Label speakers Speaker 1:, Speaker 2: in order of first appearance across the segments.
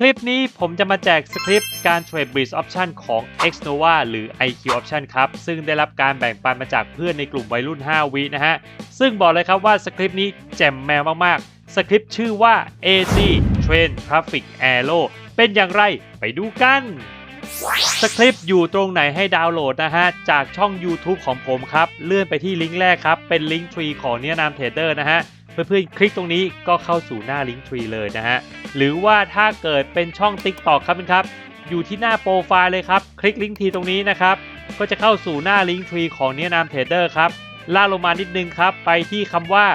Speaker 1: คลิปนี้ผมจะมาแจกสคริปต์การ Trade Bridge Option ของ Xnova หรือ IQ Option ครับ ซึ่งได้รับการแบ่งปันมาจากเพื่อนในกลุ่มวัยรุ่น 5 วินะฮะ ซึ่งบอกเลยครับว่าสคริปต์นี้แจ่มแมวมาก ๆ สคริปต์ชื่อว่า AC Train Traffic Arrow เป็นอย่างไรไปดูกัน สคริปต์อยู่ตรงไหนให้ดาวน์โหลดนะฮะ จากช่อง YouTube ของผมครับ เลื่อนไปที่ลิงก์แรกครับ เป็นลิงก์ทรีของนิยนามเทรดเดอร์นะฮะ เพื่อนๆ คลิกตรงนี้ก็เข้าสู่หน้าลิงก์ทรีเลยนะฮะ หรือว่าถ้าเกิดเป็นช่อง TikTok ครับเป็นครับ อยู่ที่หน้าโปรไฟล์เลยครับ คลิกลิงก์ทีตรงนี้นะครับ ก็จะเข้าสู่หน้าลิงก์ทรีของเนิยนามเทรดเดอร์ครับล่าลงมานิดนึงครับ ไปที่คำว่า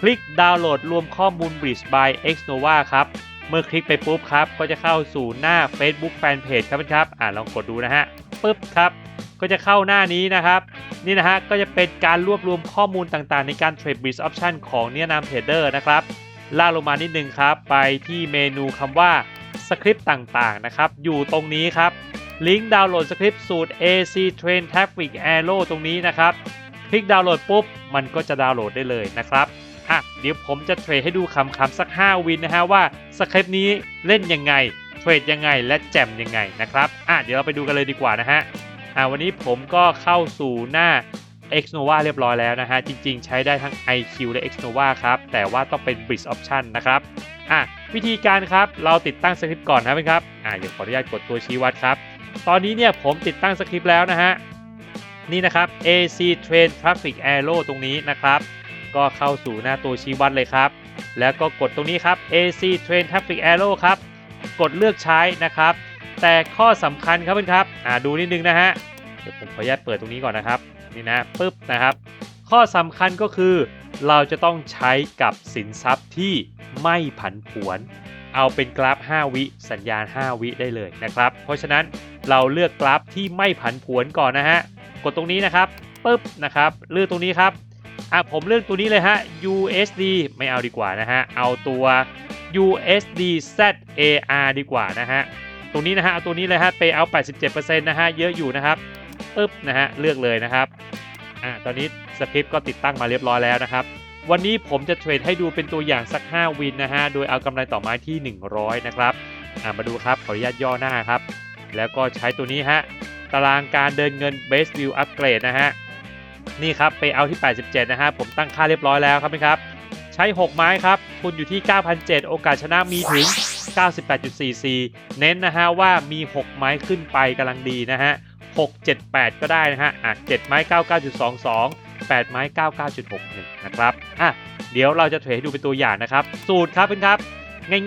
Speaker 1: คลิกดาวน์โหลดรวมข้อมูล Bridge by Xnova ครับ เมื่อคลิกไปปุ๊บครับ ก็จะเข้าสู่หน้า Facebook Fanpage ครับครับ อ่าลองกดดูนะฮะปุ๊บครับ ก็จะเข้าหน้านี้นะครับ นี่นะฮะก็จะเป็นการรวบรวมข้อมูลต่างๆ ในการ Trade Bridge Option ของเนิยนามเทรดเดอร์นะครับล่าลงมานิดนึงครับ ไปที่เมนูคำว่าสคริปต์ต่างๆนะครับ อยู่ตรงนี้ครับ ลิงก์ดาวน์โหลดสคริปต์สูตร AC Train Traffic Arrow ตรงนี้นะครับ คลิกดาวน์โหลดปุ๊บ มันก็จะดาวน์โหลดได้เลยนะครับอะเดี๋ยวผมจะเทรดให้ดูคำๆสัก 5 วินนะฮะว่าสคริปต์นี้เล่นยังไง เทรดยังไงและแจมยังไงนะครับอะเดี๋ยวเราไปดูกันเลยดีกว่านะฮะ อะวันนี้ผมก็เข้าสู่หน้า Xnova เรียบร้อยแล้วนะฮะ จริง ๆ ใช้ได้ทั้ง IQ และ Xnova ครับ แต่ว่าต้องเป็น Bridge Option นะครับอะวิธีการครับเราติดตั้งสคริปต์ก่อนนะครับอะเดี๋ยวขออนุญาตกดตัวชี้วัดครับ ตอนนี้เนี่ยผมติดตั้งสคริปต์แล้วนะฮะนี่นะครับ AC Train Traffic Arrow ตรงนี้นะครับ ก็เข้าสู่หน้าตัวชี้วัดเลยครับ แล้วก็กดตรงนี้ครับ AC Train Traffic Arrow ครับ กดเลือกใช้นะครับ แต่ข้อสำคัญครับเพื่อนครับอ่าดูนิดนึงนะฮะเดี๋ยวผมขออนุญาตเปิดตรงนี้ก่อนนะครับนี่นะปึ๊บนะครับ ข้อสำคัญก็คือ เราจะต้องใช้กับสินทรัพย์ที่ไม่ผันผวน เอาเป็นกราฟ 5 วิ สัญญาณ 5 วิได้เลยนะครับ เพราะฉะนั้นเราเลือกกราฟที่ไม่ผันผวนก่อนนะฮะกดตรงนี้นะครับปึ๊บนะครับเลือกตรงนี้ครับอะผมเลือกตัวนี้เลยฮะ USD ไม่เอาดีกว่านะฮะ เอาตัว USD ZAR ดีกว่านะฮะ รงนี้นะฮะเอาตัวนี้เลยฮะ Pay out 87%นะฮะ เยอะอยู่นะครับปึ๊บนะฮะ เลือกเลยนะครับอะตอนนี้สคริปต์ก็ติดตั้งมาเรียบร้อยแล้วนะครับ วันนี้ผมจะเทรดให้ดูเป็นตัวอย่างสัก 5 วินนะฮะ โดยเอากำไรต่อไม้ที่ 100 นะครับอะมาดูครับขออนุญาตย่อหน้าครับ แล้วก็ใช้ตัวนี้ฮะ ตารางการเดินเงิน Base View Upgrade นะฮะ นี่ครับไปเอาที่ 87 นะฮะ ผมตั้งค่าเรียบร้อยแล้วครับนะครับ ใช้ 6 ไม้ครับคุณอยู่ที่9,007โอกาสชนะมีถึง 98.44เน้นนะฮะว่ามี 6 ไม้ขึ้นไปกำลังดีนะฮะ 6 7 8 ก็ได้นะฮะอะ7ไม้ 99.22 8 ไม้ 99.61 นะครับ อะ เดี๋ยวเราจะเทรดให้ดูเป็นตัวอย่างนะครับ สูตรครับเพื่อนครับ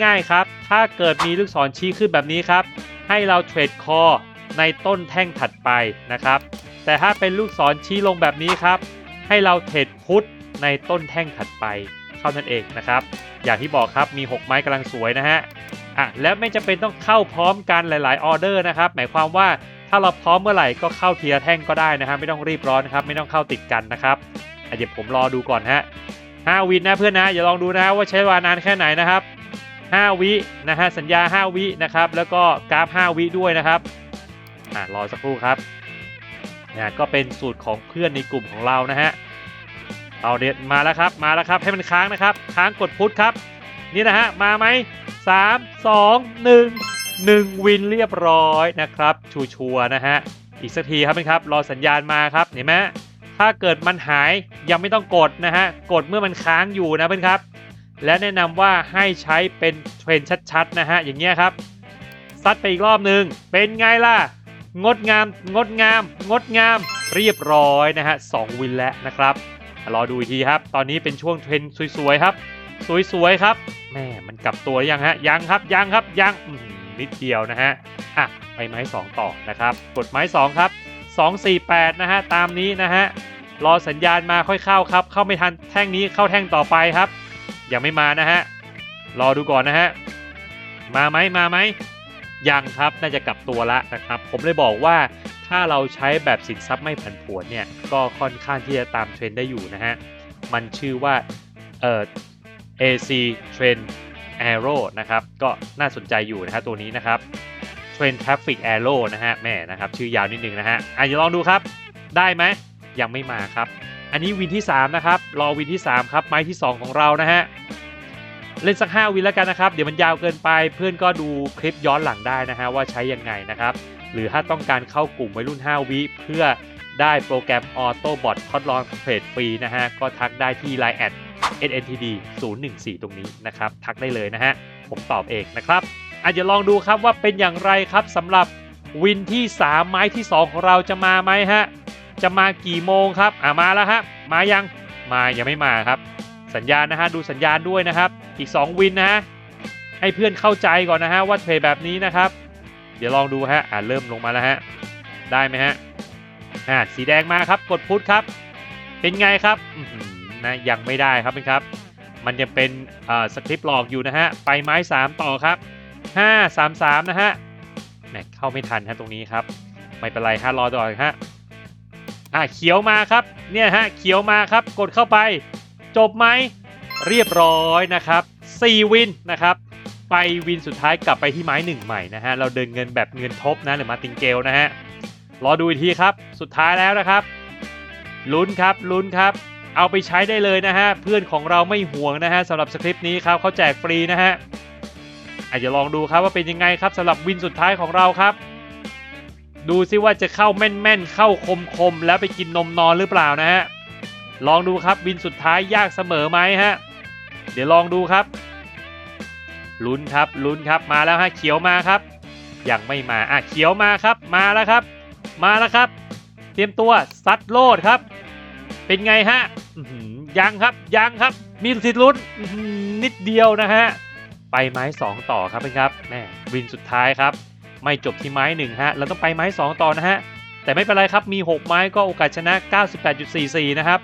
Speaker 1: ง่ายๆครับ ถ้าเกิดมีลูกศรชี้ขึ้นแบบนี้ครับ ให้เราเทรดคอในต้นแท่งถัดไปนะครับ แต่ถ้าเป็นลูกศรชี้ลงแบบนี้ครับ ให้เราเทรดพุทในต้นแท่งถัดไป เท่านั้นเองนะครับ อย่างที่บอกครับมี 6 ไม้กำลังสวยนะฮะอะแล้วไม่จำเป็นต้องเข้าพร้อมกันหลาย ๆ ออเดอร์นะครับ หมายความว่าถ้าเราพร้อมเมื่อไหร่ก็เข้าเทีละแท่งก็ได้นะครับไม่ต้องรีบร้อนนะครับไม่ต้องเข้าติดกันนะครับอะเดี๋ยวผมรอดูก่อนฮะ5วินนะเพื่อนนะอย่าลองดูนะว่าใช้เวลานานแค่ไหนนะครับ 5 วินะฮะสัญญา 5 วินะครับ แล้วก็กราฟ 5 วิด้วยนะครับอะรอสักครู่ครับนะก็เป็นสูตรของเพื่อนในกลุ่มของเรานะฮะ เอาเด็ดมาแล้วครับมาแล้วครับให้มันค้างนะครับ ค้างกดพุทครับ นี่นะฮะมาไหมสามสองหนึ่งหนึ่งวินเรียบร้อยนะครับ ชัวร์นะฮะอีกสักทีครับครับ รอสัญญาณมาครับเห็นไหมถ้าเกิดมันหายยังไม่ต้องกดนะฮะกดเมื่อมันค้างอยู่นะเพื่อนครับและแนะนำว่าให้ใช้เป็นเทรนชัดๆนะฮะอย่างเงี้ยครับซัดไปอีกรอบหนึ่งเป็นไงล่ะ งดงาม งดงาม งดงาม เรียบร้อยนะฮะสองวินแล้วนะครับ รอดูอีกทีครับ ตอนนี้เป็นช่วงเทรนสวยๆครับ สวยๆครับแม่มันกลับตัวยังฮะยังครับยังครับยังอื้อหือนิดเดียวนะฮะอะไปไม้ 2 ต่อนะครับ กดไม้ 2 ครับ 248 นะฮะ ตามนี้นะฮะ รอสัญญาณมาค่อยเข้าครับ เข้าไม่ทันแท่งนี้เข้าแท่งต่อไปครับ ยังไม่มานะฮะ รอดูก่อนนะฮะ มาไหมมาไหมยังครับ น่าจะกลับตัวละนะครับ ผมเลยบอกว่า ถ้าเราใช้แบบสินทรัพย์ไม่ผันผวนเนี่ยก็ค่อนข้างที่จะตามเทรนได้อยู่นะฮะ มันชื่อว่าเอ่อ AC Trend Arrow นะครับ ก็น่าสนใจอยู่นะฮะตัวนี้นะครับ Trend Traffic Arrow นะฮะแม่นะครับชื่อยาวนิดนึงนะฮะอะเดี๋ยวลองดูครับ ได้ไหมยังไม่มาครับ อันนี้วินที่ 3 นะครับ รอวินที่ 3 ครับ ไม้ที่ 2 ของเรานะฮะ เล่นสัก 5 วิแล้วกันนะครับ เดี๋ยวมันยาวเกินไปเพื่อนก็ดูคลิปย้อนหลังได้นะฮะว่าใช้ยังไงนะครับ หรือถ้าต้องการเข้ากลุ่มวัยรุ่น 5 วิเพื่อได้โปรแกรมออโต้บอททดลองเทรดฟรีนะฮะก็ทักได้ที่ Line แอด SNTD 014 ตรงนี้นะครับ ทักได้เลยนะฮะ ผมตอบเองนะครับอาจจะลองดูครับว่าเป็นอย่างไรครับสำหรับวินที่ 3 ไม้ที่ 2 ของเราจะมาไหมฮะ จะมากี่โมงครับ อ่ามาแล้วฮะ มายัง มายังไม่มาครับ สัญญาณนะฮะดูสัญญาณด้วยนะครับ อีก 2 วินนะฮะให้เพื่อนเข้าใจก่อนนะฮะว่าเทรดแบบนี้นะครับ เดี๋ยวลองดูฮะอ่าเริ่มลงมาแล้วฮะได้ไหมฮะอ่าสีแดงมาครับกดพุทครับ เป็นไงครับนะยังไม่ได้ครับเป็นครับ มันยังเป็นอ่าสคริปต์หลอกอยู่นะฮะไปไม้ 3 ต่อครับ 5 3 3 นะฮะแหมเข้าไม่ทันฮะตรงนี้ครับ ไม่เป็นไรฮะรอต่อฮะอ่าเขียวมาครับเนี่ยฮะเขียวมาครับกดเข้าไป จบไหมเรียบร้อยนะครับ 4 วินนะครับ ไปวินสุดท้ายกลับไปที่ไม้1ใหม่นะฮะ เราเดินเงินแบบเงินทบนะหรือมาติงเกลนะฮะ รอดูอีกทีครับ สุดท้ายแล้วนะครับ ลุ้นครับ ลุ้นครับ เอาไปใช้ได้เลยนะฮะ เพื่อนของเราไม่ห่วงนะฮะสำหรับสคริปต์นี้ครับเขาแจกฟรีนะฮะอาจจะลองดูครับว่าเป็นยังไงครับสำหรับวินสุดท้ายของเราครับ ดูซิว่าจะเข้าแม่นๆ เข้าคมๆ แล้วไปกินนมนอนหรือเปล่านะฮะ ลองดูครับวินสุดท้ายยากเสมอไหมฮะ เดี๋ยวลองดูครับ ลุ้นครับลุ้นครับมาแล้วฮะเขียวมาครับ ยังไม่มาอะเขียวมาครับ มาแล้วครับ มาแล้วครับ เตรียมตัวซัดโลดครับ เป็นไงฮะยังครับยังครับ มีสิทธิ์ลุ้นนิดเดียวนะฮะไปไม้ 2 ต่อครับเป็นครับแม่วินสุดท้ายครับ ไม่จบที่ไม้1ฮะเราต้องไปไม้ 2 ต่อนะฮะ แต่ไม่เป็นไรครับมี 6 ไม้ก็โอกาสชนะ 98.44 นะครับ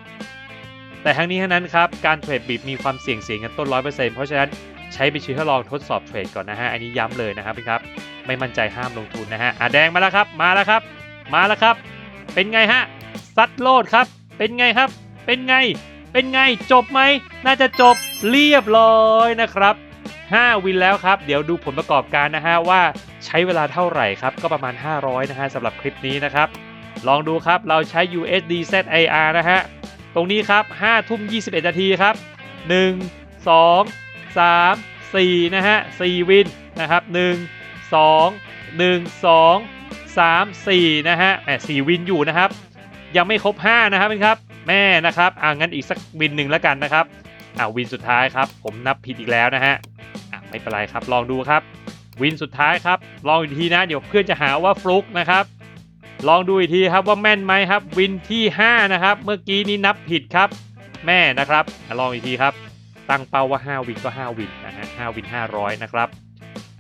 Speaker 1: แต่ทั้งนี้ทั้งนั้นครับ การเทรดบีบมีความเสี่ยงเสี่ยงกันต้น 100%เพราะฉะนั้นใช้ไปชื้อทดลองทดสอบเทรดก่อนนะฮะ อันนี้ย้ำเลยนะครับพี่ครับ ไม่มั่นใจห้ามลงทุนนะฮะอะแดงมาแล้วครับ มาแล้วครับ มาแล้วครับ เป็นไงฮะซัดโลดครับ เป็นไงครับ เป็นไง เป็นไง จบไหม น่าจะจบเรียบร้อยนะครับ 5 วินแล้วครับ เดี๋ยวดูผลประกอบการนะฮะว่า ใช้เวลาเท่าไหร่ครับ ก็ประมาณ 500 นะฮะสำหรับคลิปนี้นะครับ ลองดูครับเราใช้ USD ZIR นะฮะ ตรงนี้ครับ5ทุ่ม 21 นาทีครับ 1 2 3 4 นะฮะ 4 วินนะครับ 1 2 1 2 3 4 นะฮะแหม4วินอยู่นะครับ ยังไม่ครบ 5 นะครับเป็นครับ แม่นะครับ อ่างั้นอีกสักวินหนึ่งแล้วกันนะครับ อ่าวินสุดท้ายครับ ผมนับผิดอีกแล้วนะฮะ อะไม่เป็นไรครับ ลองดูครับ วินสุดท้ายครับ ลองอีกทีนะ เดี๋ยวเพื่อนจะหาว่าฟลุกนะครับ ลองดูอีกทีครับว่าแม่นไหมครับ วินที่ 5 นะครับ เมื่อกี้นี้นับผิดครับ แม่นะครับลองอีกทีครับ ตั้งเป้าว่า 5 วินก็ 5 วินนะฮะ5วิน 500 นะครับ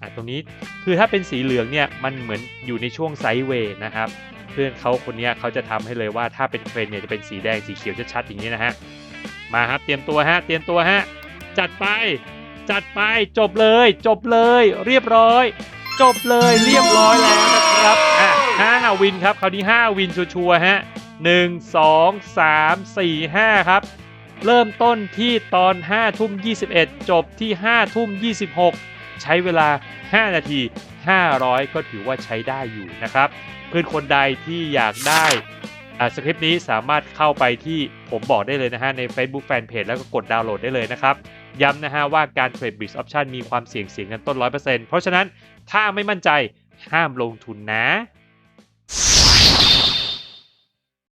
Speaker 1: อะตรงนี้คือถ้าเป็นสีเหลืองเนี่ยมันเหมือนอยู่ในช่วงไซด์เวย์นะครับ เพื่อนเขาคนนี้เขาจะทำให้เลยว่าถ้าเป็นเทรนเนี่ยจะเป็นสีแดงสีเขียวชัดๆอย่างนี้นะฮะมาครับเตรียมตัวฮะเตรียมตัวฮะจัดไป จัดไปจบเลย จบเลย เรียบร้อย จบเลยเรียบร้อยแล้วนะครับอะห้าวินครับคราวนี้5วินชัวร์ฮะหนึ่งสองสามสี่ห้าครับ เริ่มต้นที่ตอน5ทุ่ม21จบที่5ทุ่ม26ใช้เวลา 5 นาที 500 ก็ถือว่าใช้ได้อยู่นะครับ เพื่อนคนใดที่อยากได้อ่าสคริปต์นี้สามารถเข้าไปที่ผมบอกได้เลยนะฮะ ใน Facebook Fanpage แล้วก็กดดาวน์โหลดได้เลยนะครับ ย้ำนะฮะว่าการเทรดบิ s ออปชันมีความเสี่ยงเสี่ยงกันต้น 100%เพราะฉะนั้นถ้าไม่มั่นใจห้ามลงทุนนะ